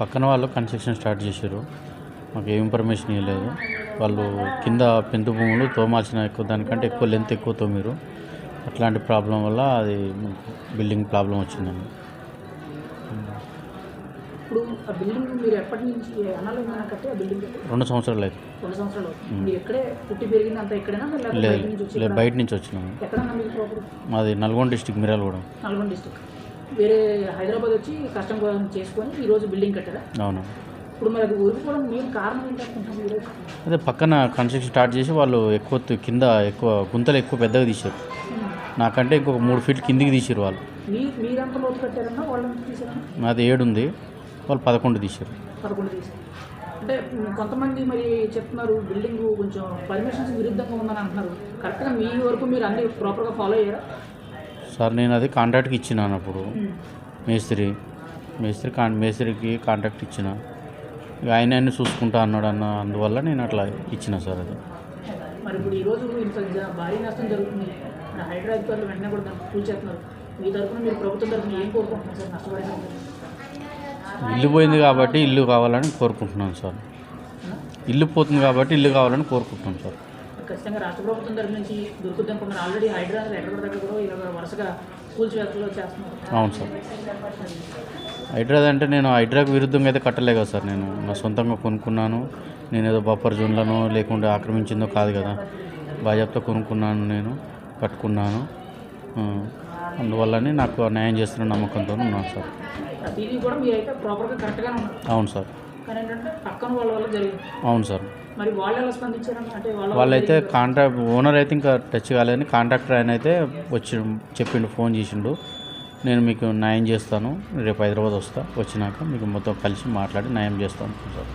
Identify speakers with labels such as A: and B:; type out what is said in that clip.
A: పక్కన వాళ్ళు construction start చేశారు. మాకు ఏ ఇన్ఫర్మేషన్ ఇవ్వలేదు వాళ్ళు కింద పెంతు భూములు తోమాల్సిన ఎక్కువ దానికంటే ఎక్కువ లెంత్ ఎక్కువ తోమిరు అట్లాంటి ప్రాబ్లం వల్ల అది బిల్డింగ్ ప్రాబ్లం వచ్చిందండి.
B: ఇప్పుడు ఆ బిల్డింగ్ మీరు ఎప్పటి నుంచి ఏమైనా కట్టి ఆ బిల్డింగ్
A: రెండు సంవత్సరాలు అయితే
B: రెండు సంవత్సరాలు. మీరు ఎక్కడే పుట్టి పెరిగింది అంతా
A: లేదు
B: బయట నుంచి వచ్చి
A: లేదు
B: ఇక్కడ?
A: బయట నుంచి వచ్చినాము
B: ఎక్కడన్నా మీరు ప్రాపర్
A: మాది నల్గొండ డిస్టిక్ మిరాలగూడెం
B: నల్గొండ డిస్టిక్. వేరే హైదరాబాద్ వచ్చి కష్టం కోసం చేసుకొని ఈ రోజు బిల్డింగ్ కట్టారా?
A: అవును.
B: ఇప్పుడు మరి అది ఊరిపోవడం మెయిన్ కారణం ఈరోజు
A: అదే పక్కన కన్స్ట్రక్షన్ స్టార్ట్ చేసి వాళ్ళు ఎక్కువ కింద ఎక్కువ గుంతలు ఎక్కువ పెద్దగా తీశారు. నాకంటే ఇంకొక మూడు ఫీట్ కిందికి తీసారు వాళ్ళు.
B: మీ మీరెంత లోతు కట్టారన్నా వాళ్ళని తీసారన్నా
A: నాది ఏడు ఉంది వాళ్ళు పదకొండు తీశారు.
B: పదకొండు అంటే కొంతమంది మరి చెప్తున్నారు బిల్డింగ్ కొంచెం పర్మిషన్స్ విరుద్ధంగా ఉందని అంటున్నారు. కరెక్ట్గా మీ వరకు మీరు అన్ని ప్రాపర్గా ఫాలో అయ్యారా?
A: సార్ నేను అది కాంట్రాక్ట్కి ఇచ్చినాను అప్పుడు. మేస్త్రి మేస్త్రి కాన్ మేస్త్రికి కాంట్రాక్ట్ ఇచ్చిన. ఆయన అన్ని చూసుకుంటా అన్నాడు అన్న అందువల్ల నేను అట్లా ఇచ్చిన సార్ అది.
B: మరి ఇప్పుడు ఈ రోజు ఇంత జ- భారీ నష్టం జరుగుతుంది. అధికారులు వెంటనే కూడా కూల్ చేస్తున్నారు మీ తరఫున మీరు ప్రభుత్వం తరఫున ఏం కోరుకుంటున్నారు సార్? నష్టపడే
A: ఇల్లు పోయింది కాబట్టి ఇల్లు కావాలని కోరుకుంటున్నాను సార్. ఇల్లు పోతుంది కాబట్టి ఇల్లు కావాలని కోరుకుంటున్నాను సార్.
B: ఖచ్చితంగా రాష్ట్ర ప్రభుత్వం తరఫు నుంచి అనుకుంటున్నారు ఆల్రెడీ ఎక్కడ దగ్గర ఇలా వరుసగా కూల్చి వేతలు చేస్తున్నారు.
A: అవును సార్. హైడ్రాది అంటే నేను హైడ్రాకు విరుద్ధంగా అయితే కట్టలే కదా సార్ నేను. నా సొంతంగా కొనుక్కున్నాను. నేను ఏదో బఫర్ జోన్లను లేకుంటే ఆక్రమించిందో కాదు కదా. బాజాబ్తో కొనుక్కున్నాను నేను కట్టుకున్నాను. అందువల్లనే నాకు న్యాయం చేస్తున్న నమ్మకంతో ఉన్నాను సార్.
B: ప్రతిదీ కూడా మీరైతే ప్రాపర్గా కరెక్ట్గానే ఉన్నారు.
A: అవును సార్.
B: కానీ ఏంటంటే పక్కన వాళ్ళ వల్ల జరిగింది.
A: అవును సార్.
B: మరి వాళ్ళు ఎలా స్పందించారని అంటే వాళ్ళ
A: వాళ్ళైతే కాంట్రాక్ట్ ఓనర్ అయితే ఇంకా టచ్ కాలేదని కాంట్రాక్టర్ ఆయన అయితే వచ్చి చెప్పిండు ఫోన్ చేసిండు. నేను మీకు న్యాయం చేస్తాను రేపు హైదరాబాద్ వస్తా వచ్చినాక మీకు మొత్తం కలిసి మాట్లాడి న్యాయం చేస్తాను సార్.